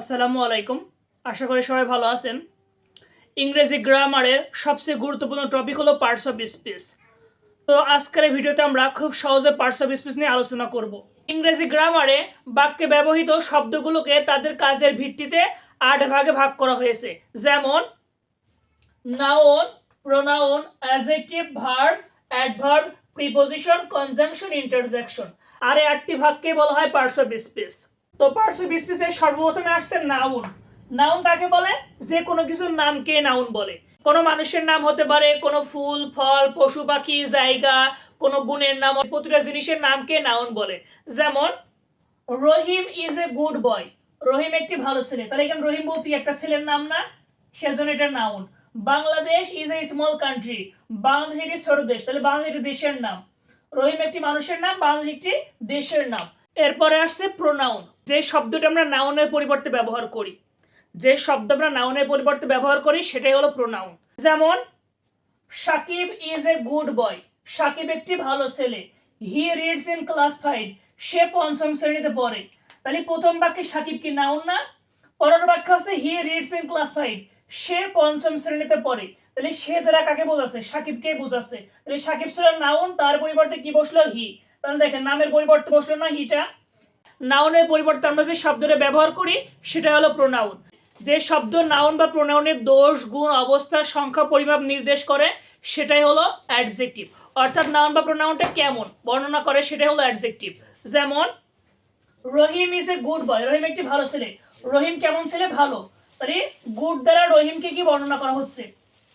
আসসালামু আলাইকুম। আশা করি সবাই ভালো আছেন। ইংরেজি গ্রামারের সবচেয়ে গুরুত্বপূর্ণ টপিক হলো পার্টস অফ স্পিচ তো আজকের ভিডিওতে আমরা খুব সহজে পার্টস অফ স্পিচ নিয়ে আলোচনা করব। ইংরেজি গ্রামারে বাক্যে ব্যবহৃত শব্দগুলোকে তাদের কাজের ভিত্তিতে আট ভাগে ভাগ করা হয়েছে। যেমন noun pronoun adjective verb adverb preposition conjunction interjection আর এই আটটি ভাগকে বলা হয় পার্টস অফ স্পিচ তো অফ স্পিচে সর্বপ্রথমে আসছে নাউন। নাউন কাকে বলে? যে কোনো কিছুর নামকে নাউন বলে। কোনো মানুষের নাম হতে পারে কোনো ফুল, ফল, পশু পাখি, জায়গা, কোনো গুণের নাম, প্রতিটা জিনিসের নামকে নাউন বলে। যেমন, রহিম ইজ এ গুড বয় রহিম একটি ভালো ছেলে। তাহলে এখানে রহিম বলতে একটা ছেলের নাম না? সেজন্য এটা noun. Bangladesh is a small country Bangladesh একটি ছোট দেশ। তাহলে বাংলাদেশ একটি দেশের নাম। রহিম একটি মানুষের নাম, বাংলাদেশ একটি দেশের নাম। এরপরে আসছে প্রোনাউন যে শব্দটা আমরা নাউনের পরিবর্তে ব্যবহার করি। যে শব্দ আমরা নাউনের পরিবর্তে ব্যবহার করি, সেটাই হলো প্রোনাউন যেমন, Sakib is a good boy Sakib একটি ভালো ছেলে। He reads in class five সে পঞ্চম শ্রেণীতে পড়ে। তাহলে প্রথম বাক্যে সাকিব কি নাউন না? পরের বাক্য আছে he reads in class five সে পঞ্চম শ্রেণীতে পড়ে। তাহলে সে দ্বারা কাকে বোঝাচ্ছে? সাকিবকে বোঝাচ্ছে। তাহলে সাকিব ছিল নাউন তার পরিবর্তে কি বসল? হি তাহলে দেখেন, নামের পরিবর্তে বসল না হিটা নাউনের পরিবর্তে আমরা যে শব্দটা ব্যবহার করি, সেটা হলো প্রোনাউন যে শব্দ নাউন বা প্রোনাউনের দোষ, গুণ, অবস্থা, সংখ্যা, পরিমাপ নির্দেশ করে, সেটাই হলো অ্যাডজেক্টিভ অর্থাৎ নাউন বা প্রোনাউনটা কেমন? বর্ণনা করে, সেটাই হলো অ্যাডজেক্টিভ যেমন, রহিম ইজ এ গুড বয় রহিম একটি ভালো ছেলে। রহিম কেমন ছেলে? ভালো। তাহলে গুড দ্বারা রহিমকে কি বর্ণনা করা হচ্ছে?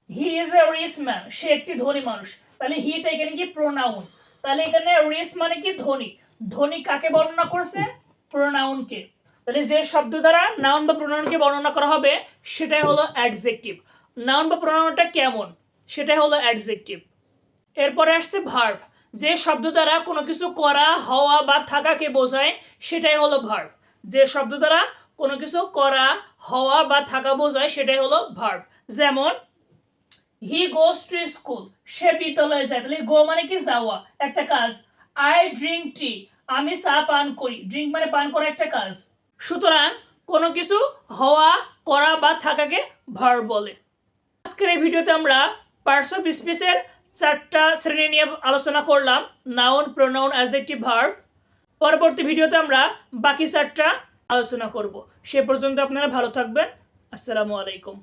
He is A Rhys man সে একটি ধনী মানুষ। তাহলে হিটা এখানে কি? প্রোনাউন তাহলে এখানে রিস মানে কি? ধনী ধনী কাকে বর্ণনা করছে? প্রোনাউনকে। তাহলে যে শব্দ দ্বারা নাউন বা প্রোনাউনকে বর্ণনা করা হবে, সেটাই হলো অ্যাডজেক্টিভ। নাউন বা প্রোনাউনটা কেমন? সেটাই হলো অ্যাডজেক্টিভ। এরপরে আসছে ভার্ব। যে শব্দ দ্বারা কোনো কিছু করা, হওয়া বা থাকাকে বোঝায়, সেটাই হলো ভার্ব। যে শব্দ দ্বারা কোনো কিছু করা, হওয়া বা থাকা বোঝায়, সেটাই হলো ভার্ব। যেমন হি গোস টু স্কুল সে বিদ্যালয়ে যায়। তাহলে গো মানে কি? যাওয়া। একটা কাজ। আই ড্রিঙ্ক টি আমি চা পান করি। ড্রিঙ্ক মানে পান করা একটা কাজ। সুতরাং কোনো কিছু হওয়া, করা বা থাকাকে ভার্ব বলে। আজকের এই ভিডিওতে আমরা পার্টস অফ স্পিচের চারটা শ্রেণি নিয়ে আলোচনা করলাম। নাউন প্রোনাউন অ্যাজেক্টিভ ভার্ব পরবর্তী ভিডিওতে আমরা বাকি চারটা আলোচনা করব। সে পর্যন্ত আপনারা ভালো থাকবেন। আসসালামু আলাইকুম।